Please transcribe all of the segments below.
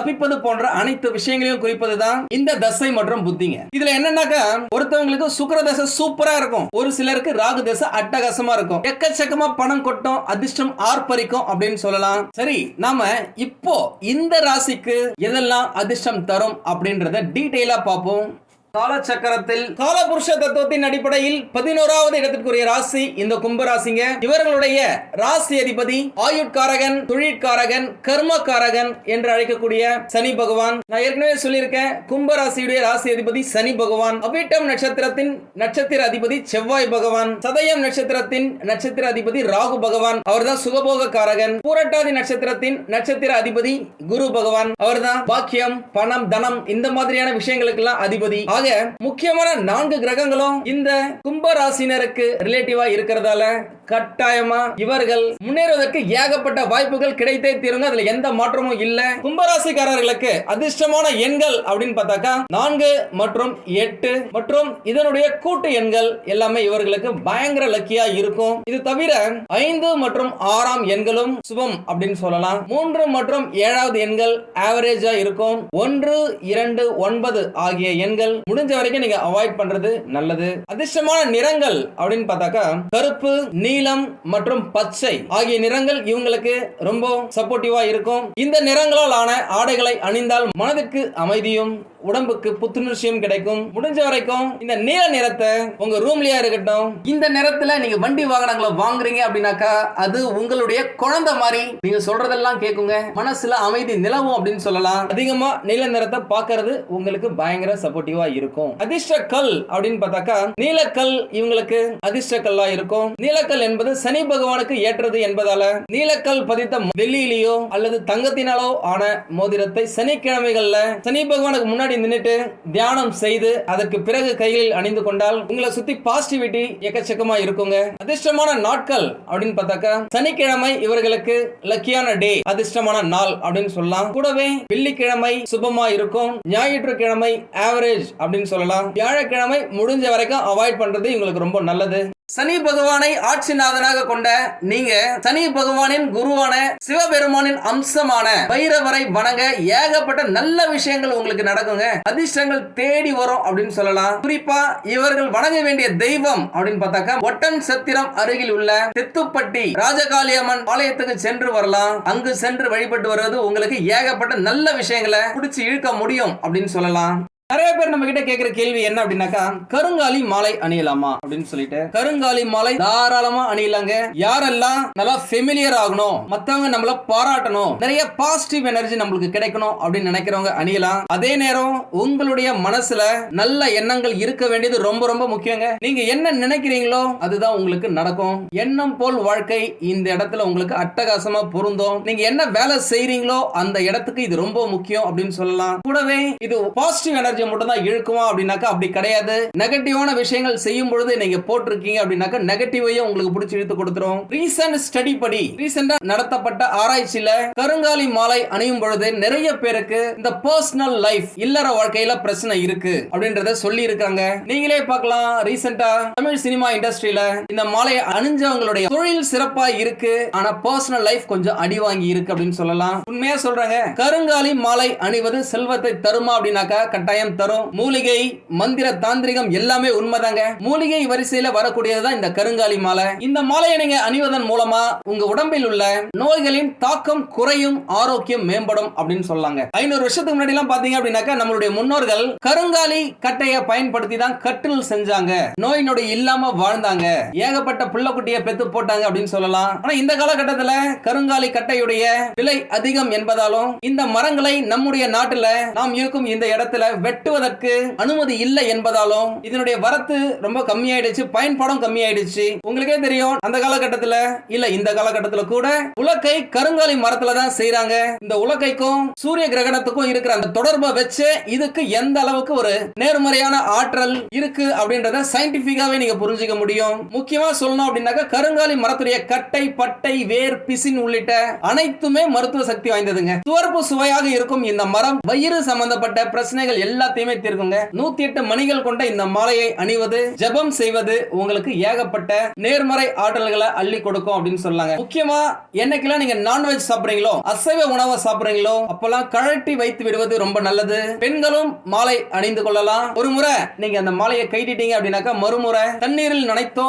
தப்பிப்பது போன்ற அனைத்து விஷயங்களையும் குறிப்பது தான் இந்த தசை மற்றும் புத்திங்க. இதுல என்னன்னாக்கா ஒருத்தவங்களுக்கு சுக்கர தசை சூப்பரா இருக்கும். ஒரு சிலருக்கு ராகு தசை அட்டகாசமா இருக்கும். எக்கச்சக்கமா பணம் கொட்டும் அதிர்ஷ்டம் ஆர்ப்பரிக்கும் அப்படின்னு சொல்லலாம். சரி நாம இப்போ இந்த ராசிக்கு எதெல்லாம் அதிர்ஷ்டம் தரும் அப்படின்றத டீட்டெயிலா பார்ப்போம். காலச்சக்கரத்தில் காலபுருஷ தத்துவத்தின் அடிப்படையில் பதினோராவது இடத்திற்குரிய ராசி இந்த கும்பராசிங்க இவர்களுடைய ராசி அதிபதி ஆயுட்காரகன் தொழிற்காரகன் கர்மக்காரகன் என்று அழைக்கக்கூடிய சனி பகவான். நான் ஏற்கனவே சொல்லியிருக்கேன் கும்பராசியுடைய ராசி அதிபதி சனி பகவான். அபிட்டம் நட்சத்திரத்தின் நட்சத்திர அதிபதி செவ்வாய் பகவான். சதயம் நட்சத்திரத்தின் நட்சத்திர அதிபதி ராகு பகவான். அவர்தான் சுகபோக காரகன் பூரட்டாதி நட்சத்திரத்தின் நட்சத்திர அதிபதி குரு பகவான். அவர்தான் பாக்கியம் பணம் தனம் இந்த மாதிரியான விஷயங்களுக்கெல்லாம் அதிபதி. ஆக முக்கியமான நான்கு கிரகங்களும் இந்த கும்ப ராசினருக்கு ரிலேட்டிவா இருக்கிறதால கட்டாயமா இவர்கள் முன்னேறுவதற்கு ஏகப்பட்ட வாய்ப்புகள் கிடைத்தே தீருங்க. அதுல எந்த மாற்றமும் இல்ல. கும்பராசிக்காரர்களுக்கு அதிர்ஷ்டமான எண்கள் அப்படின்னு பார்த்தாக்கா நான்கு மற்றும் எட்டு மற்றும் இதனுடைய கூட்டு எண்கள் எல்லாமே இவர்களுக்கு பயங்கர லக்கியா இருக்கும். இது தவிர ஐந்து மற்றும் ஆறாம் எண்களும் சுபம் அப்படின்னு சொல்லலாம். மூன்று மற்றும் ஏழாவது எண்கள் ஆவரேஜா இருக்கும். ஒன்று இரண்டு ஒன்பது ஆகிய எண்கள் முடிஞ்ச வரைக்கும் நீங்க அவாய்ட் பண்றது நல்லது. அதிர்ஷ்டமான நிறங்கள் அப்படின்னு பார்த்தாக்கா கருப்பு நீலம் மற்றும் பச்சை ஆகிய நிறங்கள் இவங்களுக்கு ரொம்ப சப்போர்ட்டிவா இருக்கும். இந்த நிறங்களால் ஆன ஆடைகளை அணிந்தால் மனதுக்கு அமைதியும் உடம்புக்கு புத்துணர்ச்சியும் கிடைக்கும். முடிஞ்ச வரைக்கும் இந்த நீல நிறத்தை உங்க ரூம்லயா இருக்கட்டும் இந்த நிறத்துல நீங்க வண்டி வாகனங்களை வாங்குறீங்க அப்படின்னாக்கா அது உங்களுடைய குழந்தை மாதிரி நீங்க சொல்றதெல்லாம் கேட்குங்க மனசுல அமைதி நிலவும் அப்படின்னு சொல்லலாம். அதிகமா நீல நிறத்தை பாக்குறது உங்களுக்கு பயங்கர சப்போர்ட்டிவா இருக்கும் இருக்கும். அதிர்ஷ்டக்கல் அப்படின்னு பார்த்தாக்கா நீலக்கல் இவங்களுக்கு அதிர்ஷ்டக்கல்லா இருக்கும். நீலக்கல் என்பது சனி பகவானுக்கு ஏற்றது என்பதால நீலக்கல் பதித்த வெள்ளியிலேயோ அல்லது தங்கத்தினாலோ ஆன மோதிரத்தை சனிக்கிழமைகள்ல சனி பகவானுக்கு முன்னாடி நின்றுட்டு தியானம் செய்து அதற்கு பிறகு கைகளில் அணிந்து கொண்டால் உங்களை சுத்தி பாசிட்டிவிட்டி எக்கச்சக்கமா இருக்குங்க. அதிர்ஷ்டமான நாட்கள் அப்படின்னு பார்த்தாக்கா சனிக்கிழமை இவர்களுக்கு லக்கியான டே அதிர்ஷ்டமான நாள் அப்படின்னு சொல்லலாம். கூடவே வெள்ளிக்கிழமை சுபமா இருக்கும். ஞாயிற்றுக்கிழமை ஆவரேஜ் அப்படின்னு சொல்லலாம். வியாழக்கிழமை முடிஞ்ச வரைக்கும் அவாய்ட் பண்றது இவங்களுக்கு ரொம்ப நல்லது. சனி பகவானை ஆட்சிநாதனாக கொண்ட நீங்க சனி பகவானின் குருவான சிவபெருமானின் அம்சமான பைரவரை வணங்க ஏகப்பட்ட நல்ல விஷயங்கள் உங்களுக்கு நடக்குங்க. அதிர்ஷ்டங்கள் தேடி வரும் அப்படின்னு சொல்லலாம். குறிப்பா இவர்கள் வணங்க வேண்டிய தெய்வம் அப்படின்னு பார்த்தாக்கா ஒட்டன் சத்திரம் அருகில் உள்ள தெத்துப்பட்டி ராஜகாளியம்மன் ஆலயத்துக்கு சென்று வரலாம். அங்கு சென்று வழிபட்டு வருவது உங்களுக்கு ஏகப்பட்ட நல்ல விஷயங்களை பிடிச்சி இழுக்க முடியும் அப்படின்னு சொல்லலாம். நிறைய பேர் நம்ம கிட்ட கேக்குற கேள்வி என்ன அப்படின்னாக்கா கருங்காலி மாலை அணியலாமா அப்படின்னு சொல்லிட்டு. கருங்காலி மாலை தாராளமா அணியலாங்க. யாரெல்லாம் நல்லா ஃபெமிலியர் ஆகணும் மத்தவங்க நம்மள பாராட்டணும் நிறைய பாசிட்டிவ் எனர்ஜி நம்மளுக்கு கிடைக்கணும் அப்படின்னு நினைக்கிறவங்க அணியலாம். அதே நேரம் உங்களுடைய மனசுல நல்ல எண்ணங்கள் இருக்க வேண்டியது ரொம்ப ரொம்ப முக்கியங்க. நீங்க என்ன நினைக்கிறீங்களோ அதுதான் உங்களுக்கு நடக்கும். எண்ணம் போல் வாழ்க்கை இந்த இடத்துல உங்களுக்கு அட்டகாசமா பொருந்தும். நீங்க என்ன வேலை செய்யறீங்களோ அந்த இடத்துக்கு இது ரொம்ப முக்கியம் அப்படின்னு சொல்லலாம். கூடவே இது பாசிட்டிவ் எனர்ஜி மட்டும் தான் இழுக்குமா அப்படின்னாக்கா அப்படி கிடையாது. நெகட்டிவான விஷயங்கள் செய்யும் பொழுது நீங்க போட்டிருக்கீங்க அப்படின்னாக்கா நெகட்டிவையும் உங்களுக்கு பிடிச்சி இழுத்து கொடுத்துரும். ரீசன்ட் ஸ்டடி படி ரீசெண்டா நடத்தப்பட்ட ஆராய்ச்சியில கருங்காலி மாலை அணியும் பொழுது நிறைய பேருக்கு இந்த பர்சனல் லைஃப் இல்லற வாழ்க்கையில பிரச்சனை இருக்கு அப்படின்றத சொல்லி இருக்காங்க நீங்களே பார்க்கலாம் ரீசெண்டா தமிழ் சினிமா இண்டஸ்ட்ரியில இந்த மாலையை அணிஞ்சவங்களுடைய தொழில் சிறப்பா இருக்கு. ஆனா பர்சனல் லைஃப் கொஞ்சம் அடி வாங்கி இருக்கு அப்படின்னு சொல்லலாம். உண்மையா சொல்றாங்க கருங்காலி மாலை அணிவது செல்வத்தை தருமா அப்படின்னாக்கா கட்டாயம் தரும். மூலிகை மந்திர தாந்திரிகம் எல்லாமே உண்மைதாங்க. மூலிகை வரிசையில வரக்கூடியதுதான் இந்த கருங்காலி மாலை. இந்த மாலையை நீங்க அணிவதன் மூலமா உங்க உடம்பில் உள்ள நோய்களின் தாக்கம் குறையும் ஆரோக்கியம் மேம்படும் அப்படின்னு சொல்லாங்க. ஐநூறு வருஷத்துக்கு முன்னாடி எல்லாம் பாத்தீங்க அப்படின்னாக்கா நம்மளுடைய முன்னோர்கள் கருங்காலி கட்டையை பயன்படுத்தி தான் கட்டில் செஞ்சாங்க. நோய் நொடி இல்லாம வாழ்ந்தாங்க. ஏகப்பட்ட புள்ளக்குட்டிய பெத்து போட்டாங்க அப்படின்னு சொல்லலாம். ஆனா இந்த காலகட்டத்துல கருங்காலி கட்டையுடைய விலை அதிகம் என்பதாலும் இந்த மரங்களை நம்முடைய நாட்டுல நாம் இருக்கும் இந்த இடத்துல வெட்ட வெட்டுவதற்கு அனுமதி இல்லை என்பதாலும் இதனுடைய வரத்து ரொம்ப கம்மியாயிடுச்சு பயன்பாடும் கம்மியாயிடுச்சு. உங்களுக்கே தெரியும் அந்த காலகட்டத்துல இல்ல இந்த காலகட்டத்துல கூட உலக்கை கருங்காலி மரத்துல தான் செய்யறாங்க இந்த உலக்கைக்கும் சூரிய கிரகணத்துக்கும் இருக்கிற அந்த தொடர்பை வச்சு இதுக்கு எந்த அளவுக்கு ஒரு நேர்மறையான ஆற்றல் இருக்கு அப்படின்றத சயின்டிபிக்காவே நீங்க புரிஞ்சுக்க முடியும். முக்கியமா சொல்லணும் அப்படின்னாக்கா கருங்காலி மரத்துடைய கட்டை பட்டை வேர் பிசின் உள்ளிட்ட அனைத்துமே மருத்துவ சக்தி வாய்ந்ததுங்க. துவர்ப்பு சுவையாக இருக்கும் இந்த மரம் வயிறு சம்பந்தப்பட்ட பிரச்சனைகள் எல்லாத்தையுமே தீர்க்குங்க நூத்தி எட்டு மணிகள் கொண்ட இந்த மாலையை அணிவது ஜெபம் செய்வது உங்களுக்கு ஏகப்பட்ட நேர்மறை ஆற்றல்களை அள்ளி கொடுக்கும் அப்படின்னு சொல்லாங்க முக்கியமா என்னைக்கெல்லாம் நீங்க நான்வெஜ் சாப்பிடுறீங்களோ அசைவ உணவை சாப்பிடுறீங்களோ அப்பெல்லாம் கழட்டி வைத்து விடுவது ரொம்ப நல்லது. பெண்களும் மாலை அணிந்து கொள்ளலாம். ஒரு முறை நீங்க அந்த மாலையை கைட்டிட்டீங்க அப்படின்னாக்கா மறுமுறை தண்ணீரில் நனைத்தோ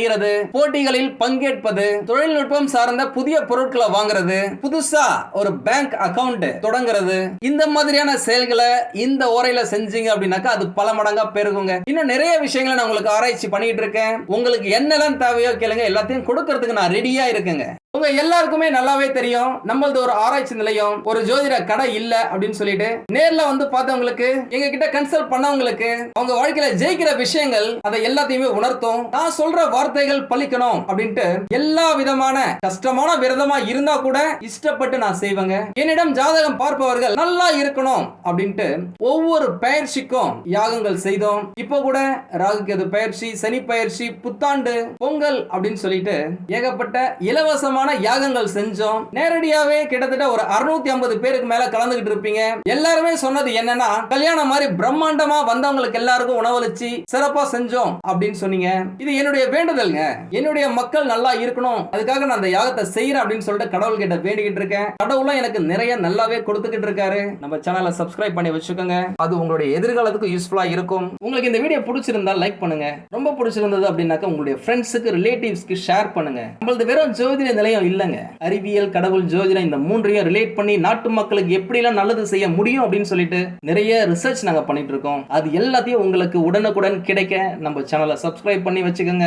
செய்யறது போட்டிகளில் பங்கேற்பது தொழில்நுட்பம் சார்ந்த புதிய பொருட்களை வாங்குறது புதுசா ஒரு பேங்க் அக்கவுண்ட் தொடங்குறது. இந்த மாதிரியான செயல்களை இந்த ஓரையில செஞ்சீங்க அப்படின்னாக்கா அது பல மடங்கா பெருகுங்க. இன்னும் நிறைய விஷயங்களை நான் உங்களுக்கு ஆராய்ச்சி பண்ணிட்டு இருக்கேன். உங்களுக்கு என்னெல்லாம் தேவையோ கேளுங்க. எல்லாத்தையும் கொடுக்கறதுக்கு நான் ரெடியா இருக்குங்க. உங்க எல்லாருக்குமே நல்லாவே தெரியும். நம்மளது ஒரு ஆராய்ச்சி நிலையம் ஒரு ஜோதிட கடை இல்ல அப்படின்னு சொல்லிட்டு நேர்ல வந்து பார்த்தவங்களுக்கு எங்க கிட்ட கன்சல்ட் பண்ணவங்களுக்கு அவங்க வாழ்க்கையில ஜெயிக்கிற விஷயங்கள் அதை எல்லாத்தையுமே உணர்த்தும். நான் சொல்ற வார்த்தை வார்த்தைகள் பலிக்கணும் அப்படின்ட்டு எல்லா விதமான கஷ்டமான விரதமா இருந்தா கூட இஷ்டப்பட்டு நான் செய்வேங்க. என்னிடம் ஜாதகம் பார்ப்பவர்கள் நல்லா இருக்கணும் அப்படின்ட்டு ஒவ்வொரு பயிற்சிக்கும் யாகங்கள் செய்தோம். இப்போ கூட ராகு பயிற்சி சனி பயிற்சி புத்தாண்டு பொங்கல் அப்படின்னு சொல்லிட்டு ஏகப்பட்ட இலவசமான யாகங்கள் செஞ்சோம். நேரடியாவே கிட்டத்தட்ட ஒரு அறுநூத்தி ஐம்பது பேருக்கு மேல கலந்துகிட்டு இருப்பீங்க. எல்லாருமே சொன்னது என்னன்னா கல்யாணம் மாதிரி பிரம்மாண்டமா வந்தவங்களுக்கு எல்லாருக்கும் உணவளிச்சு சிறப்பா செஞ்சோம் அப்படின்னு சொன்னீங்க. இது என்னுடைய வேண்டுதல். வேண்டுதல்ங்க என்னுடைய மக்கள் நல்லா இருக்கணும். அதுக்காக நான் அந்த யாகத்தை செய்யறேன் அப்படின்னு சொல்லிட்டு கடவுள் கிட்ட வேண்டிக்கிட்டு இருக்கேன். கடவுளும் எனக்கு நிறைய நல்லாவே கொடுத்துக்கிட்டு இருக்காரு. நம்ம சேனலை சப்ஸ்கிரைப் பண்ணி வச்சுக்கோங்க. அது உங்களுடைய எதிர்காலத்துக்கு யூஸ்ஃபுல்லா இருக்கும். உங்களுக்கு இந்த வீடியோ பிடிச்சிருந்தா லைக் பண்ணுங்க. ரொம்ப பிடிச்சிருந்தது அப்படின்னாக்கா உங்களுடைய ஃப்ரெண்ட்ஸுக்கு ரிலேட்டிவ்ஸ்க்கு ஷேர் பண்ணுங்க. நம்மளது வெறும் ஜோதிட நிலையம் இல்லைங்க. அறிவியல் கடவுள் ஜோதிடம் இந்த மூன்றையும் ரிலேட் பண்ணி நாட்டு மக்களுக்கு எப்படிலாம் நல்லது செய்ய முடியும் அப்படின்னு சொல்லிட்டு நிறைய ரிசர்ச் நாங்க பண்ணிட்டு இருக்கோம். அது எல்லாத்தையும் உங்களுக்கு உடனுக்குடன் கிடைக்க நம்ம சேனலை சப்ஸ்கிரைப் பண்ணி வச்சுக்கோங்க.